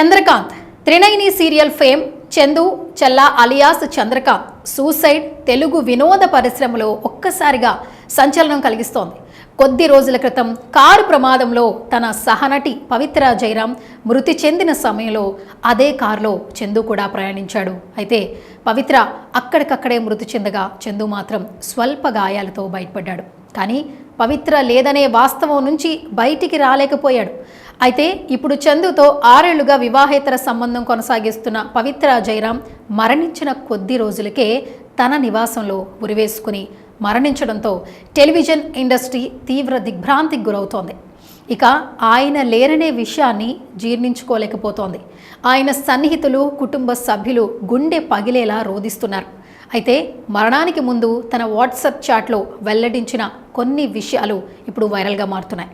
Chandrakanth. Trinayani serial fame Chandu Chella alias Chandrakanth. Suicide Telugu వినోద పరిశ్రమలో ఒక్కసారిగా సంచలనం కలిగిస్తోంది. కొద్ది రోజుల క్రితం కారు ప్రమాదంలో తన సహనటి పవిత్ర జయరాం మృతి చెందిన సమయంలో అదే కారులో చందు కూడా ప్రయాణించాడు. అయితే పవిత్ర అక్కడికక్కడే మృతి చెందగా చందు మాత్రం స్వల్ప గాయాలతో బయటపడ్డాడు. కానీ పవిత్ర లేదనే వాస్తవం నుంచి బయటికి రాలేకపోయాడు. అయితే ఇప్పుడు చందుతో ఆరేళ్ళుగా వివాహేతర సంబంధం కొనసాగిస్తున్న పవిత్ర జయరాం మరణించిన కొద్ది రోజులకే తన నివాసంలో ఉరివేసుకుని మరణించడంతో టెలివిజన్ ఇండస్ట్రీ తీవ్ర దిగ్భ్రాంతికి గురవుతోంది. ఇక ఆయన లేరనే విషయాన్ని జీర్ణించుకోలేకపోతోంది. ఆయన సన్నిహితులు కుటుంబ సభ్యులు గుండె పగిలేలా రోధిస్తున్నారు. అయితే మరణానికి ముందు తన వాట్సాప్ చాట్లో వెల్లడించిన కొన్ని విషయాలు ఇప్పుడు వైరల్గా మారుతున్నాయి.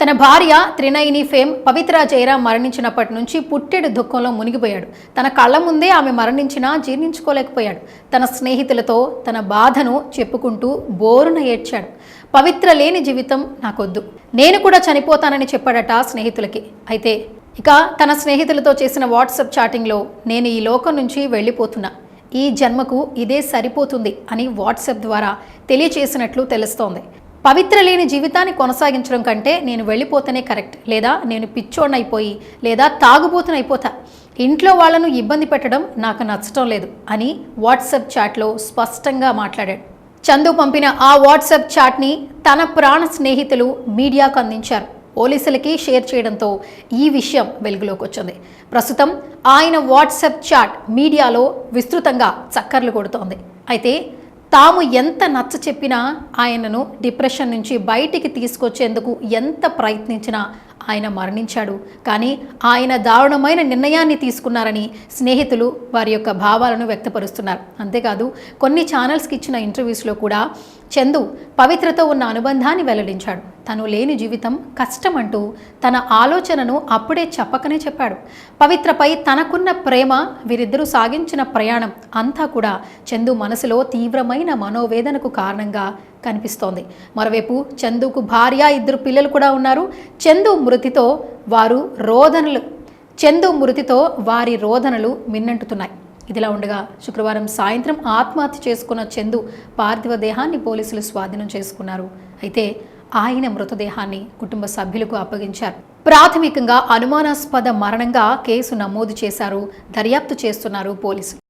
తన భార్య త్రినయిని ఫేమ్ పవిత్ర జయరాం మరణించినప్పటి నుంచి పుట్టెడు దుఃఖంలో మునిగిపోయాడు. తన కళ్ళ ముందే ఆమె మరణించినా జీర్ణించుకోలేకపోయాడు. తన స్నేహితులతో తన బాధను చెప్పుకుంటూ బోరున ఏడ్చాడు. పవిత్ర లేని జీవితం నాకొద్దు. నేను కూడా చనిపోతానని చెప్పాడట స్నేహితులకి. అయితే ఇక తన స్నేహితులతో చేసిన వాట్సాప్ చాటింగ్లో నేను ఈ లోకం నుంచి వెళ్ళిపోతున్నా. ఈ జన్మకు ఇదే సరిపోతుంది అని వాట్సాప్ ద్వారా తెలియచేసినట్లు తెలుస్తోంది. పవిత్ర లేని జీవితాన్ని కొనసాగించడం కంటే నేను వెళ్ళిపోతేనే కరెక్ట్. లేదా నేను పిచ్చోడినైపోయి లేదా తాగుబోతునైపోతా. ఇంట్లో వాళ్ళను ఇబ్బంది పెట్టడం నాకు నచ్చటం లేదు అని వాట్సాప్ చాట్లో స్పష్టంగా మాట్లాడాడు. చందు పంపిన ఆ వాట్సాప్ చాట్ని తన ప్రాణ స్నేహితులు మీడియాకు అందించారు. పోలీసులకి షేర్ చేయడంతో ఈ విషయం వెలుగులోకి వచ్చింది ప్రస్తుతం ఆయన వాట్సాప్ చాట్ మీడియాలో విస్తృతంగా చక్కర్లు కొడుతోంది. అయితే తాము ఎంత నచ్చ చెప్పినా ఆయనను డిప్రెషన్ నుంచి బయటికి తీసుకొచ్చేందుకు ఎంత ప్రయత్నించినా ఆయన మరణించాడు. కానీ ఆయన దారుణమైన నిర్ణయాన్ని తీసుకున్నారని స్నేహితులు వారి యొక్క భావాలను వ్యక్తపరుస్తున్నారు. అంతేకాదు కొన్ని ఛానల్స్కి ఇచ్చిన ఇంటర్వ్యూస్లో కూడా చందు పవిత్రతో ఉన్న అనుబంధాన్ని వెల్లడించాడు. తను లేని జీవితం కష్టమంటూ తన ఆలోచనను అప్పుడే చెప్పకనే చెప్పాడు. పవిత్రపై తనకున్న ప్రేమ వీరిద్దరూ సాగించిన ప్రయాణం అంతా కూడా చందు మనసులో తీవ్రమైన మనోవేదనకు కారణంగా కనిపిస్తోంది. మరోవైపు చందుకు భార్య ఇద్దరు పిల్లలు కూడా ఉన్నారు. చందు మృతితో వారు రోదనలు చందు మృతితో వారి రోదనలు మిన్నంటుతున్నాయి. ఇదిలా ఉండగా శుక్రవారం సాయంత్రం ఆత్మహత్య చేసుకున్న చందు పార్థివ దేహాన్ని పోలీసులు స్వాధీనం చేసుకున్నారు. అయితే ఆయన మృతదేహాన్ని కుటుంబ సభ్యులకు అప్పగించారు. ప్రాథమికంగా అనుమానాస్పద మరణంగా కేసు నమోదు చేశారు దర్యాప్తు చేస్తున్నారు పోలీసులు.